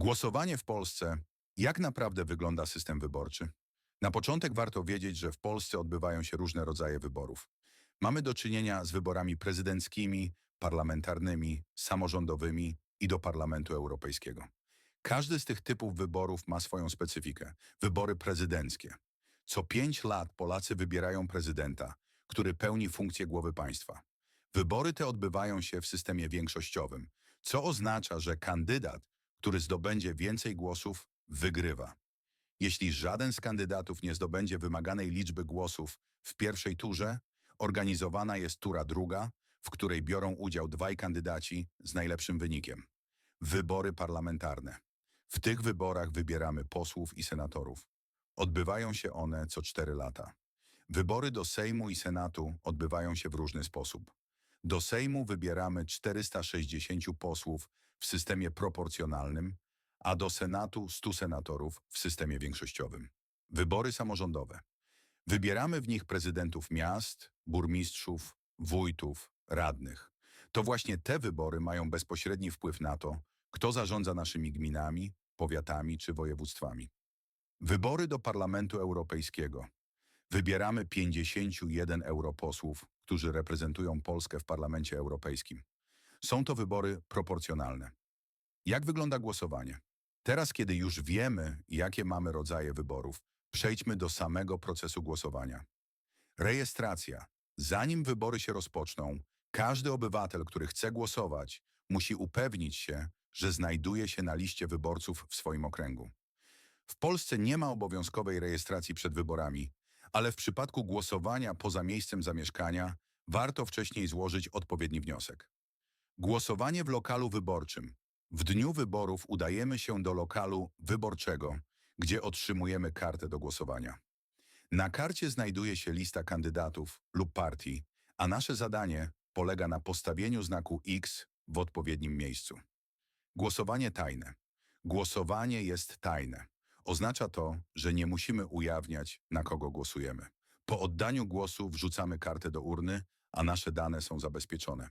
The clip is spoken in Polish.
Głosowanie w Polsce. Jak naprawdę wygląda system wyborczy? Na początek warto wiedzieć, że w Polsce odbywają się różne rodzaje wyborów. Mamy do czynienia z wyborami prezydenckimi, parlamentarnymi, samorządowymi i do Parlamentu Europejskiego. Każdy z tych typów wyborów ma swoją specyfikę. Wybory prezydenckie. Co pięć lat Polacy wybierają prezydenta, który pełni funkcję głowy państwa. Wybory te odbywają się w systemie większościowym, co oznacza, że kandydat, który zdobędzie więcej głosów, wygrywa. Jeśli żaden z kandydatów nie zdobędzie wymaganej liczby głosów w pierwszej turze, organizowana jest tura druga, w której biorą udział dwaj kandydaci z najlepszym wynikiem. Wybory parlamentarne. W tych wyborach wybieramy posłów i senatorów. Odbywają się one co cztery lata. Wybory do Sejmu i Senatu odbywają się w różny sposób. Do Sejmu wybieramy 460 posłów w systemie proporcjonalnym, a do Senatu 100 senatorów w systemie większościowym. Wybory samorządowe. Wybieramy w nich prezydentów miast, burmistrzów, wójtów, radnych. To właśnie te wybory mają bezpośredni wpływ na to, kto zarządza naszymi gminami, powiatami czy województwami. Wybory do Parlamentu Europejskiego. Wybieramy 51 europosłów, którzy reprezentują Polskę w Parlamencie Europejskim. Są to wybory proporcjonalne. Jak wygląda głosowanie? Teraz, kiedy już wiemy, jakie mamy rodzaje wyborów, przejdźmy do samego procesu głosowania. Rejestracja. Zanim wybory się rozpoczną, każdy obywatel, który chce głosować, musi upewnić się, że znajduje się na liście wyborców w swoim okręgu. W Polsce nie ma obowiązkowej rejestracji przed wyborami, ale w przypadku głosowania poza miejscem zamieszkania warto wcześniej złożyć odpowiedni wniosek. Głosowanie w lokalu wyborczym. W dniu wyborów udajemy się do lokalu wyborczego, gdzie otrzymujemy kartę do głosowania. Na karcie znajduje się lista kandydatów lub partii, a nasze zadanie polega na postawieniu znaku X w odpowiednim miejscu. Głosowanie tajne. Głosowanie jest tajne. Oznacza to, że nie musimy ujawniać, na kogo głosujemy. Po oddaniu głosu wrzucamy kartę do urny, a nasze dane są zabezpieczone.